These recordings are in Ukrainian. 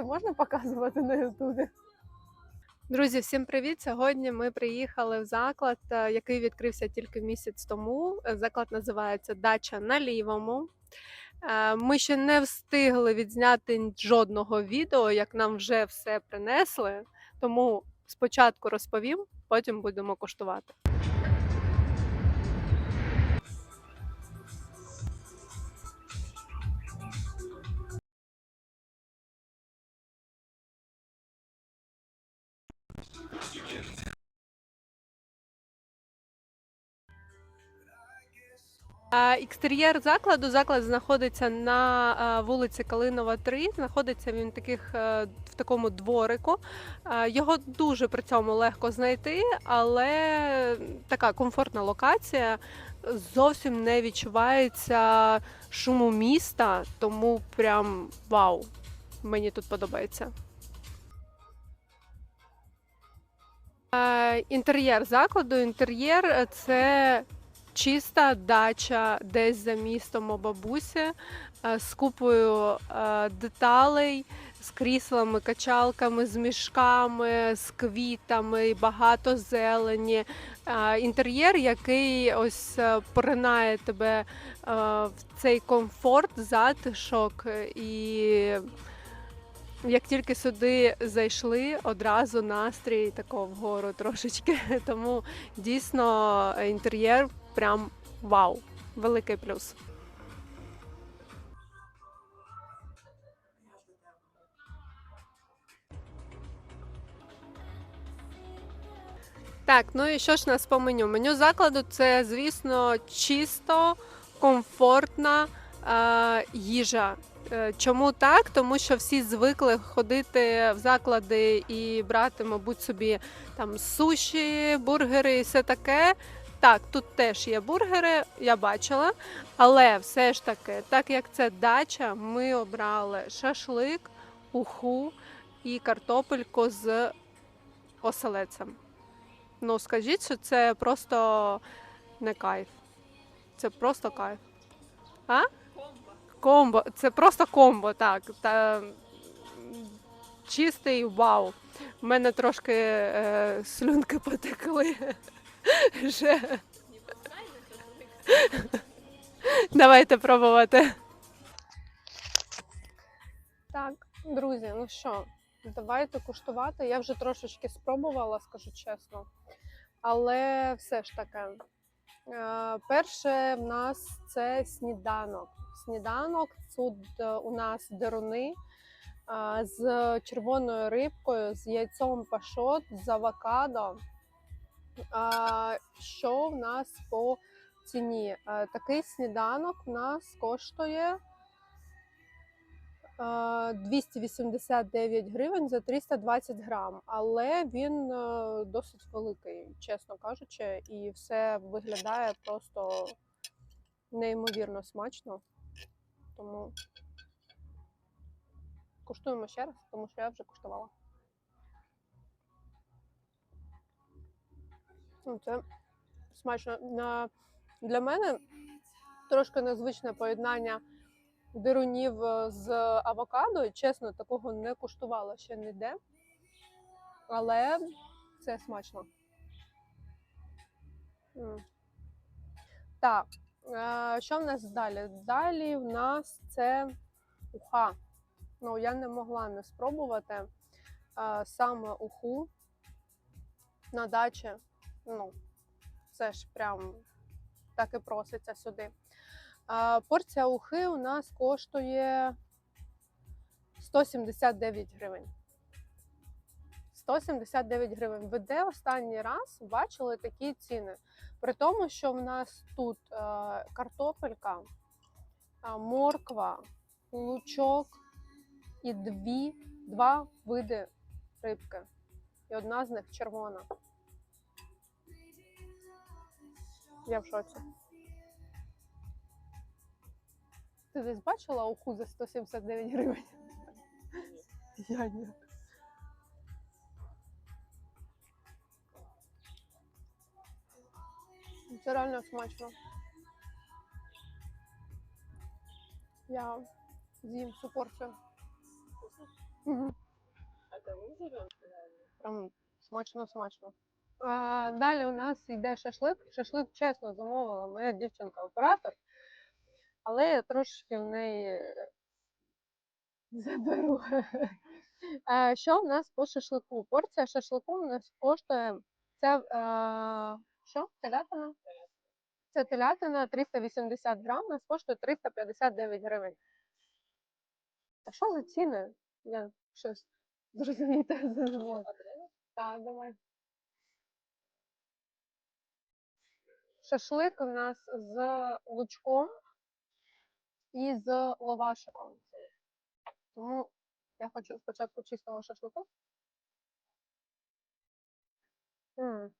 це можна показувати на Ютубі? Друзі, всім привіт! Сьогодні ми приїхали в заклад, е, який відкрився тільки місяць тому. Е, Заклад називається Дача на лівому. Е, Ми ще не встигли відзняти жодного відео, як нам вже все принесли. Тому спочатку розповім, потім будемо коштувати. Екстер'єр закладу. Заклад знаходиться на вулиці Калинова, 3. Знаходиться він таких е, в такому дворику. Його дуже при цьому легко знайти, але така комфортна локація. Зовсім не відчувається шуму міста, тому прям вау. Мені тут подобається. Інтер'єр закладу. Інтер'єр це чиста дача десь за містом у бабусі е, з купою е, деталей, з кріслами, качалками, з мішками, з квітами, багато зелені. Е, Інтер'єр, який ось поринає тебе в цей комфорт, затишок і. Як тільки сюди зайшли, одразу настрій такого вгору трошечки. Тому дійсно інтер'єр прям вау, великий плюс. Так, ну і що ж нас по меню? Меню закладу це, звісно, чисто, комфортна е, їжа. Е, Чому так? Тому що всі звикли ходити в заклади і брати, мабуть, собі там суші, бургери і все таке. Так, тут теж є бургери, я бачила, але все ж таки, так як це дача, ми обрали шашлик, уху і картопельку з оселецем. Ну, скажіть, що це просто не кайф. Це просто кайф. А? Комбо. Це просто комбо, так. Та, чистий вау. У мене трошки е, слюнки потекли. Вже. Давайте пробувати. Так, друзі, ну що, давайте куштувати. Я вже трошечки спробувала, скажу чесно. Але все ж таки, е, перше в нас це сніданок. Сніданок тут е, у нас деруни е, з червоною рибкою, з яйцом пашот, з авокадо. Що в нас по ціні? Е, Такий сніданок у нас коштує е, 289 гривень за 320 грам, але він е, досить великий, чесно кажучи, і все виглядає просто неймовірно смачно. Тому куштуємо ще раз, тому що я вже куштувала. Це смачно. На... Для мене трошки незвичне поєднання дирунів е, з авокадо. Чесно, такого не куштувала ще ніде. Але це смачно. Так, е, що в нас далі? Далі в нас це уха. Ну, я не могла не спробувати е, саме уху на дачі ну, це ж прям так і проситься сюди. А, порція ухи у нас коштує 179 гривень. 179 гривень. Ви де останній раз бачили такі ціни? При тому, що в нас тут е, картопелька, морква, лучок і дві, два види рибки. І одна з них червона. Я в шоці. Ти десь бачила уху за 179 гривень? Я ні. Це реально смачно. Я з'їм всю порцію. Мгм. Прям смачно, смачно. А, далі у нас йде шашлик. Шашлик чесно замовила моя дівчинка-оператор, але я трошки в неї заберу. А, що в нас по шашлику? Порція шашлику у нас коштує це а, що? Телятина? Це телятина 380 грам, у нас коштує 359 гривень. А що за ціни? Я щось зрозуміти не можу. Так, давай. Шашлик у нас з лучком і з лавашиком. Тому я хочу спочатку чистого шашлику. М.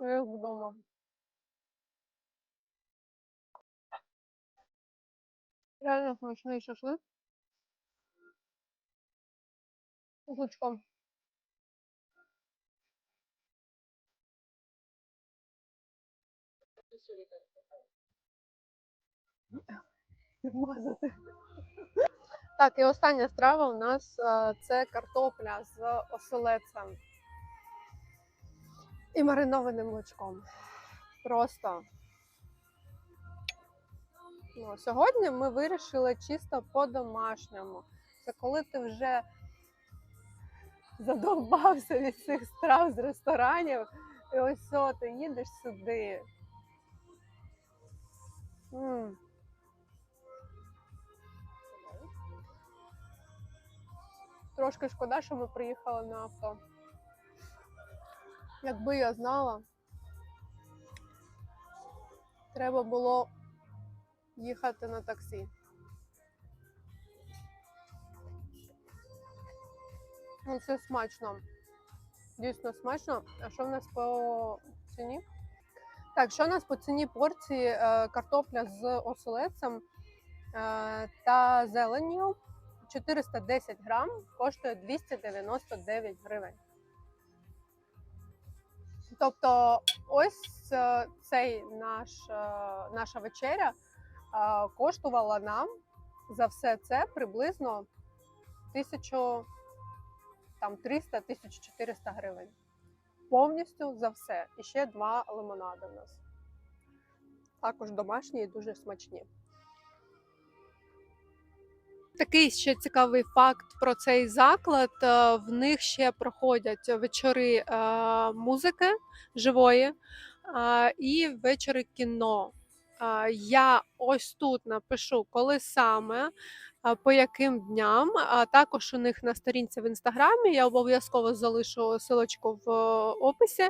Вдома. Реально смачний шашлик. З лучком. Так, і остання страва у нас е, це картопля з оселедцем і маринованим лучком. Просто. Ну, сьогодні ми вирішили чисто по-домашньому. Це коли ти вже задовбався від цих страв з ресторанів, і ось о, ти їдеш сюди. Трошки шкода, що ми приїхали на авто. Якби я знала, треба було їхати на таксі. Ну, це смачно. Дійсно смачно. А що в нас по ціні? Так, що в нас по ціні порції е, картопля з оселедцем е, та зеленню 410 грам коштує 299 гривень. Тобто, ось е, цей наш, наша вечеря коштувала нам за все це приблизно 1000 там 300-1400 гривень. Повністю за все. І ще два лимонади в нас. Також домашні і дуже смачні. Такий ще цікавий факт про цей заклад. Е, В них ще проходять вечори е, музики живої е, і вечори кіно. Я ось тут напишу, коли саме, по яким дням. А також у них на сторінці в інстаграмі. Я обов'язково залишу силочку в е, описі.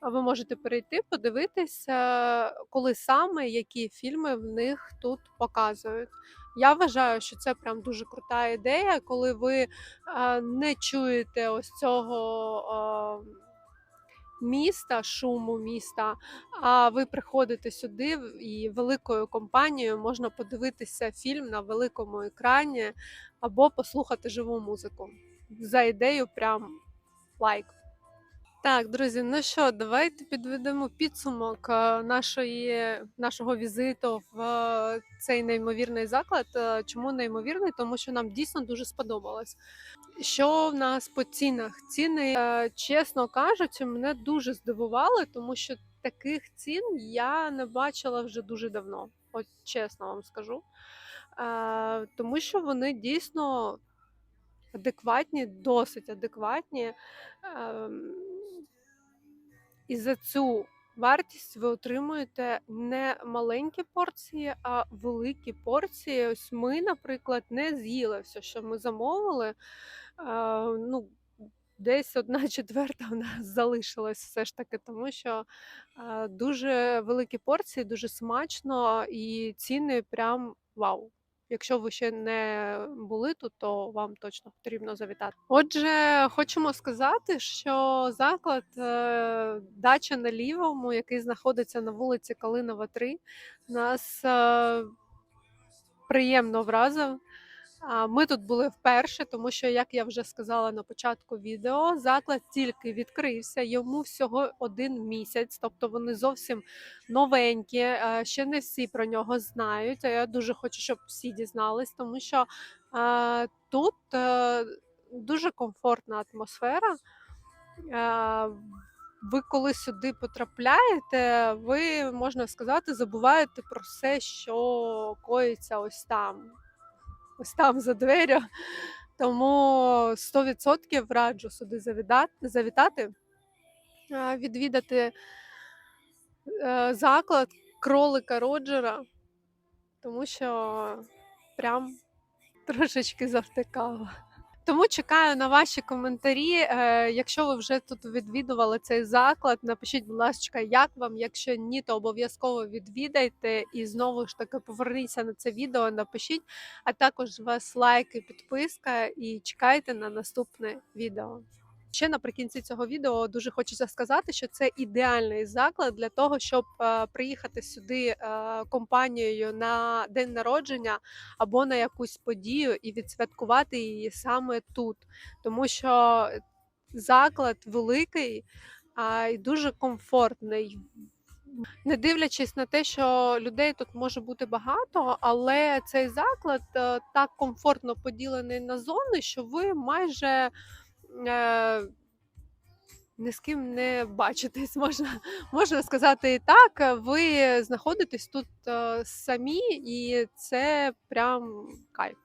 Ви можете перейти, подивитись, е, коли саме які фільми в них тут показують. Я вважаю, що це прям дуже крута ідея, коли ви е, не чуєте ось цього. Міста, шуму міста, а ви приходите сюди і великою компанією можна подивитися фільм на великому екрані або послухати живу музику. За ідею, прям лайк. Так, друзі, ну що, давайте підведемо підсумок е, нашої, нашого візиту в е, цей неймовірний заклад. Е, Чому неймовірний? Тому що нам дійсно дуже сподобалось. Що в нас по цінах? Ціни, чесно кажучи, мене дуже здивували, тому що таких цін я не бачила вже дуже давно. От чесно вам скажу. Тому що вони дійсно адекватні, досить адекватні. І за цю вартість ви отримуєте не маленькі порції, а великі порції. Ось ми, наприклад, не з'їли все, що ми замовили. Е, Ну, десь одна четверта у нас залишилась все ж таки, тому що дуже великі порції, дуже смачно, і ціни прям вау. Якщо ви ще не були тут, то вам точно потрібно завітати. Отже, хочемо сказати, що заклад е, дача на лівому, який знаходиться на вулиці Калинова, 3, нас е, приємно вразив. Ми тут були вперше, тому що, як я вже сказала на початку відео, заклад тільки відкрився, йому всього один місяць, тобто вони зовсім новенькі. е, Ще не всі про нього знають. Я дуже хочу, щоб всі дізнались, тому що Тут е, дуже комфортна атмосфера. Е, Ви коли сюди потрапляєте, ви, можна сказати, забуваєте про все, що коїться ось там, ось там за дверю. Тому 100% раджу сюди завітати, відвідати е, заклад кролика Роджера, тому що прям трошечки завтикала. Тому чекаю на ваші коментарі. Е, якщо ви вже тут відвідували цей заклад, напишіть, будь ласка, як вам. Якщо ні, то обов'язково відвідайте і знову ж таки поверніться на це відео, напишіть, а також вас лайк і підписка, і чекайте на наступне відео. Ще наприкінці цього відео дуже хочеться сказати, що це ідеальний заклад для того, щоб е, приїхати сюди е, компанією на день народження або на якусь подію і відсвяткувати її саме тут, тому що заклад великий і дуже комфортний. Не дивлячись на те, що людей тут може бути багато, але цей заклад е, так комфортно поділений на зони, що ви майже ні з ким не бачитесь, можна, можна сказати і так. Ви знаходитесь тут е, самі, і це прям кайф.